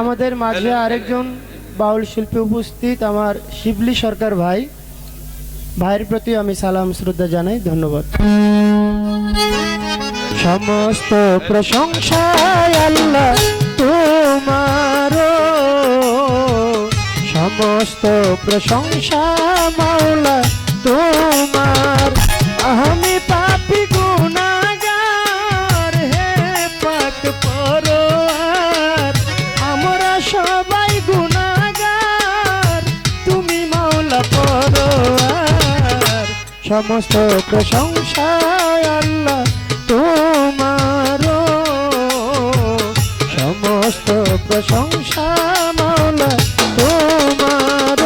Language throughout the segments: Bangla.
আমাদের মাঝে আরেকজন বাউল শিল্পী উপস্থিত, আমার শিবলি সরকার ভাই। ভাইয়ের প্রতি আমি সালাম, শ্রদ্ধা জানাই, ধন্যবাদ। সমস্ত প্রশংসা আল্লাহ তোমার সমস্ত প্রশংসা মাওলা তোমার। আমি সমস্ত প্রশংসা আল্লাহ তোমার সমস্ত প্রশংসা মাওলা তোমার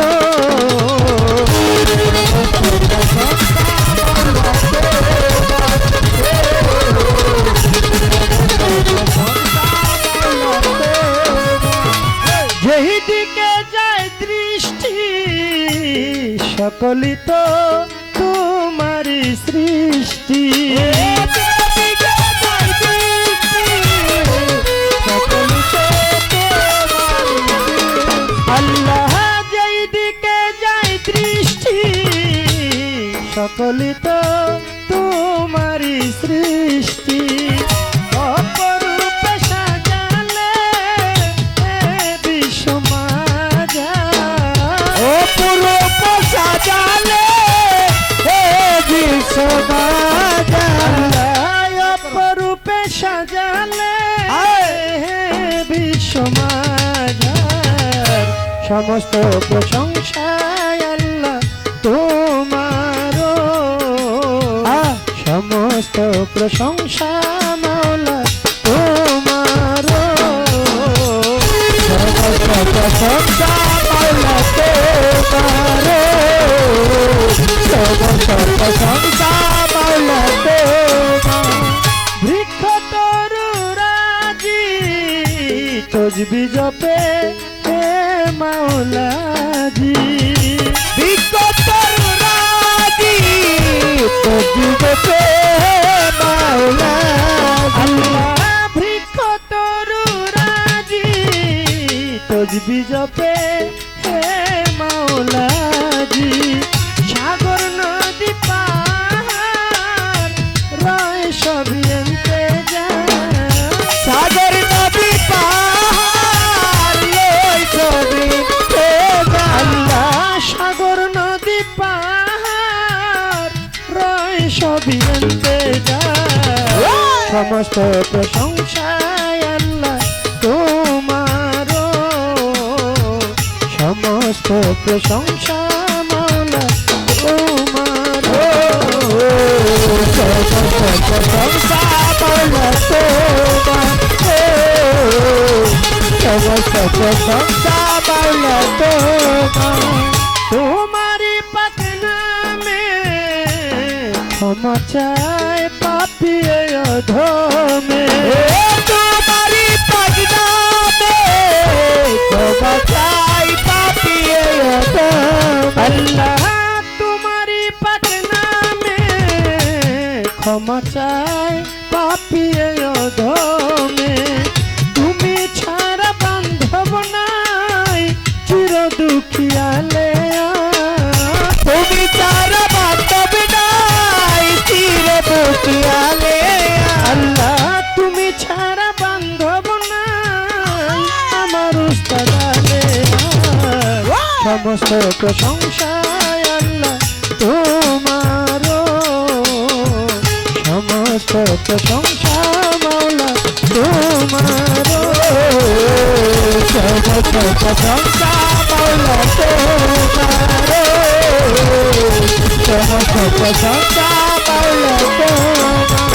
যেই যায় দৃষ্টি সকলই তো তোমারই সৃষ্টি। আল্লাহ যেই দিকে যাই দৃষ্টি সকলই তো সমস্ত প্রশংসা আল্লাহ তোমার সমস্ত প্রশংসা মাওলা তোমার সমস্ত প্রশংসা মাওলা তোমার সমস্ত প্রশংসা মাওলা তোমার বৃক্ষ তরু রাজি তজবি জপে মাওলাজি। তরু রাজি তজবি জপে মাওলাজি তরু রাজি। তজবি জপে হে মাওলাজি। সমস্ত প্রশংসা আল্লাহ তোমার সমস্ত প্রশংসা মাওলা তোমার সমস্ত প্রশংসা মাওলা তোমার সমস্ত তোমার নামে ক্ষমা পাপিয়ে অধমে। তোমারই পাক নামে ক্ষমা চায় পাপিয়ে আল্লাহ তোমারই পাক নামে ক্ষমা চায় পাপিয়ে অধমে। তুমি ছাড়া বান্ধব নাই চির দুঃখিয়ালে সমস্ত প্রশংসা আল্লাহ তোমার সমস্ত প্রশংসা মাওলা তোমার সমস্ত প্রশংসা মাওলা তোমার সমস্ত প্রশংসা মাওলা তোমার।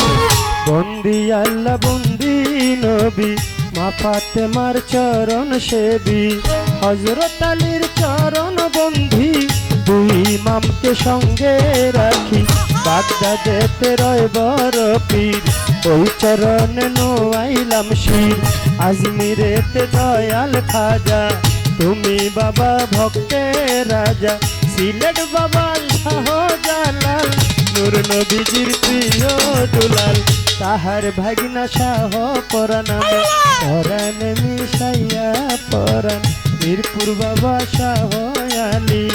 বন্দি আল্লাহ, বন্দি নবী মা ফাতেমার চরণ সেবি। হজরত আলীর চরণ বন্ধি। দুই ইমামকে সঙ্গে রাখি। বাগদাদেতে রয় বড় পীর। ওই চরণে নোয়াইলাম শির। আজমিরেতে দয়াল খাজা। তুমি বাবা ভক্তের রাজা। সিলেট বাবা শাহজালাল নূর নবীজির প্রিয় দুলাল। তাহার ভাগিনা শাহ পরানামে পরাণে মিশাইয়া পরাণ। মিরপুর বাবা আলী,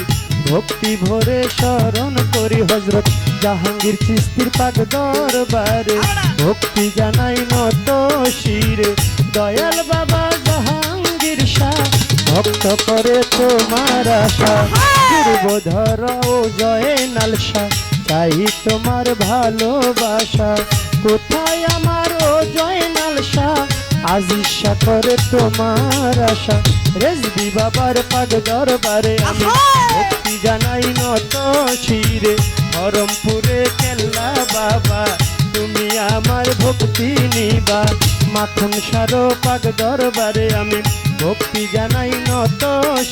ভক্তি ভরে স্মরণ করি হজরত জাহাঙ্গীর চিস্তির পাক দরবারে। ভক্তি জানাই নত শিরে, দয়াল বাবা জাহাঙ্গীর শাহ। ভক্ত করে তোমার আশা পূর্বধর ও জয় নালসা তাই তোমার ভালোবাসা। কোথায় আমার ও জয় নালসা আজিসা করে তোমার আশা। রেজবি বাবার পাগ দরবারে আমি ভক্তি জানাই নত শিরে। হরমপুরে কেল্লা বাবা তুমি আমার ভক্তি নিবা মাখন সারো পাগ দরবারে আমি। ভক্তি জানাই নত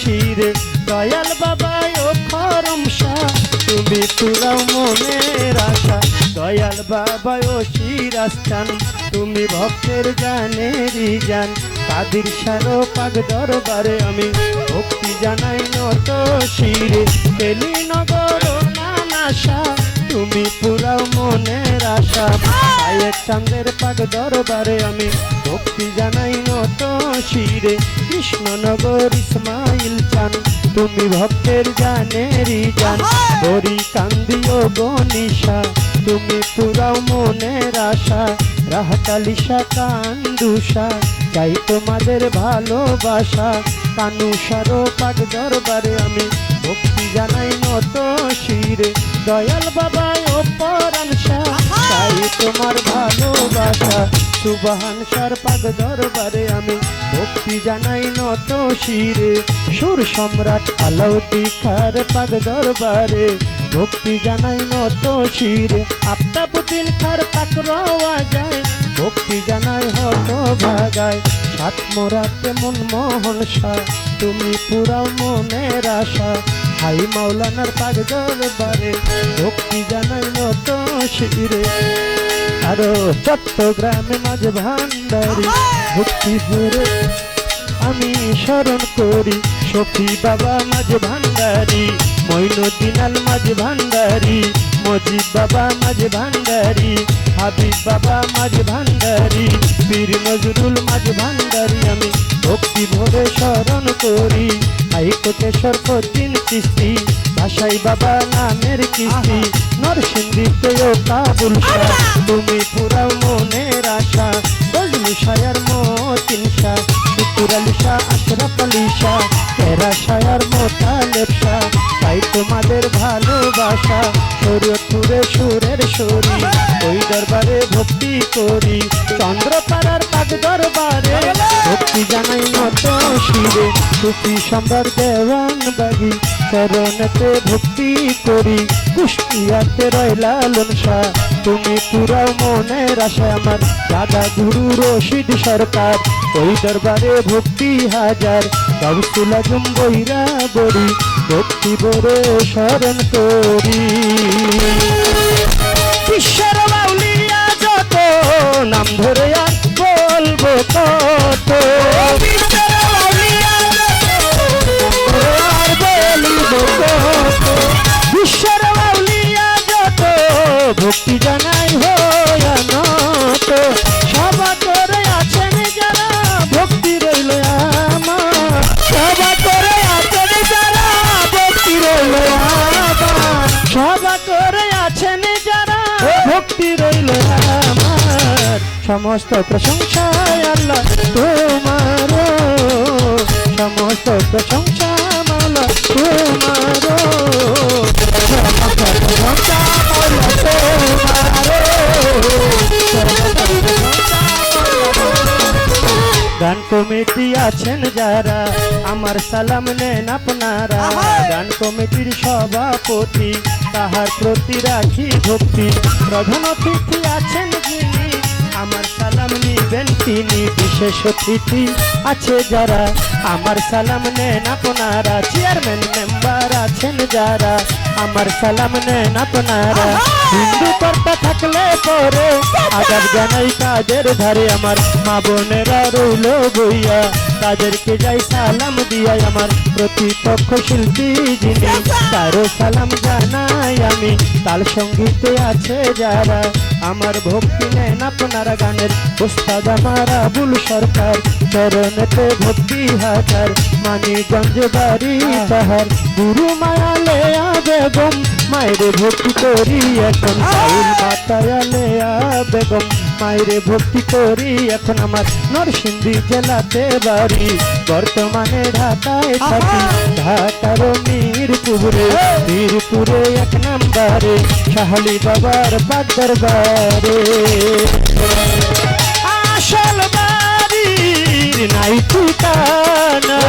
শিরে। দয়াল বাবা ও খরম শাহ তুমি পুরাও মনের আশা। দয়াল বাবা ও শিরাস্তান তুমি ভক্তের জানেরই জান কাদির সারো পাগ দরবারে আমি। ভক্তি জানাই নত শিরে। তেলি নগর নানাশা তুমি পুরাও মনের আশা। আয়ের চাঁদের পাগ দরবারে আমি ভক্তি জানাই নত শিরে। কৃষ্ণনগর ইসমাইল চান, তুমি ভক্তের জানেরই জান বরি কান্দিও গনিশা তুমি পুরাও মনের আশা। রাহতালিশা কান্দুষা চাই তোমাদের ভালোবাসা। কানুসারও পাক দরবারে আমি ভক্তি জানাই নত শিরে। দয়াল বাবা, ও পরাণ শাহ তোমার ভালোবাসা। সুবাহান সার পাক দরবারে আমি ভক্তি জানাই নত শিরে। সুর সম্রাট আলাউদ্দি খার পাক দরবারে ভক্তি জানাই নত শিরে। আফতাবুদ্দিন খার পাক রওয়া যায়, ভক্তি জানাই হত ভাগায়। সাত মোরাতে মন মোহন তুমি পুরাও মনের আশা হাই মাওলানার পাগ দরবারে, ভক্তি জানাই নত শিরে। আরও চট্টগ্রামে মাঝ ভান্ডারি, ভক্তি ভরে আমি স্মরণ করি। সখী বাবা মাঝ ভান্ডারি মইনুদ্দিনাল মাঝ ভান্ডারি মজিব বাবা মাঝ ভান্ডারি, হাবিব বাবা মাঝ ভান্ডারি বীর নজরুল মাঝ ভান্ডারি আমি ভক্তি ভরে স্মরণ করি। আইকোটেশ্বর কঠিন কিস্তি ভাষাই বাবা নামের কিস্তি নরসিংদীতে ও কাবুল শাহ। তুমি পুরাও মনের আশা বজলু শায়ার মতিন শাহ শুকুর আলী শাহ আশরাফ আলী শাহ তেরা শায়ার মোতালেব শাহ তাই তোমাদের ভালোবাসা শরীয়তপুরে সুরের শরী ওই দরবারে ভক্তি করি। চন্দ্রপাড়ার পাক দরবারে ভক্তি জানাই নত শিরে সুফি সম্রাট দেওয়ান বাগি, চরণতে ভক্তি করি। কুষ্টিয়াতে রয়লা লনসা তুমি পুরাও মনের আশা আমার। দাদা গুরু রশিদ সরকার, ওই দরবারে ভক্তি হাজার। গাউসুল আজম বৈরা বড়ি ভক্তি বরে স্মরণ করি। সমস্ত প্রশংসায় আল্লাহ তোমার সমস্ত প্রশংসা মালা তোমার সমস্ত প্রশংসা মালা গান কমিটি আছেন যারা আমার সালাম নেন আপনারা। গান কমিটির সভাপতি তাহার প্রতি রাখি ভক্তি। প্রধান অতিথি আছেন যিনি আমার সালাম নিবেন তিনি বিশেষ অতিথি আছে যারা। আমার সালাম নেন আপনারা চেয়ারম্যান মেম্বার আছেন যারা। আমার সালাম নেন আপনারা হিন্দু কর্তা থাকলে পরে আদাব জানাই কাজের ধারে আমার। মা বোনেরা রইল বইয়া তাদেরকে যাই সালাম দিয়াই আমার। প্রতিপক্ষ শিল্পী যিনি তারও সালাম জানাই আমি। তাল সঙ্গীতে আছে যারা আমার ভক্তি নেন আপনারা গানের। ওস্তাদ আমার আবুল সরকার চরণেতে ভক্তি হাজার মানিগঞ্জ বাড়ি তাহার গুরু মায়ালে বেগম মায়ের ভক্তি করি এখন মাতায়ালে বেগম মায়ের ভক্তি করি এখন আমার নরসিংদী জেলাতে বাড়ি। বর্তমানে ঢাকায় থাকি ঢাকার মিরপুরে। মিরপুরে এক নাম্বারে শাহলি বাবার পাক দরবারে। আসল বাড়ির নাই ঠিকানা।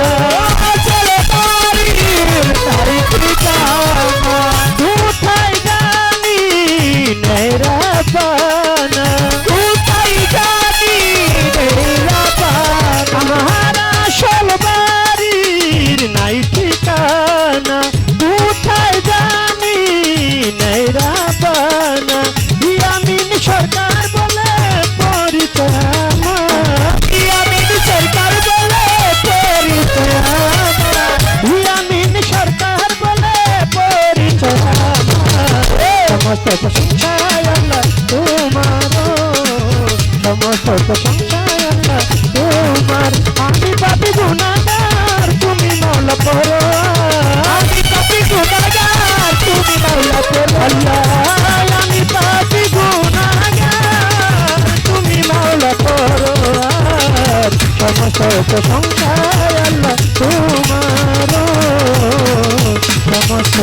সমস্ত প্রশংসায় আল্লাহ তোমার সমস্ত প্রশংসায় আল্লাহ তোমার আমি পাপি গুণাগার তুমি মাওলা পড়ো আমি পাপি গুণাগার তুমি মাওলা পড়ো আল্লাহ আমি পাপি গুণাগার তুমি মাওলা পড়ো সমস্ত প্রশংসায় আল্লাহ তোমার সমস্ত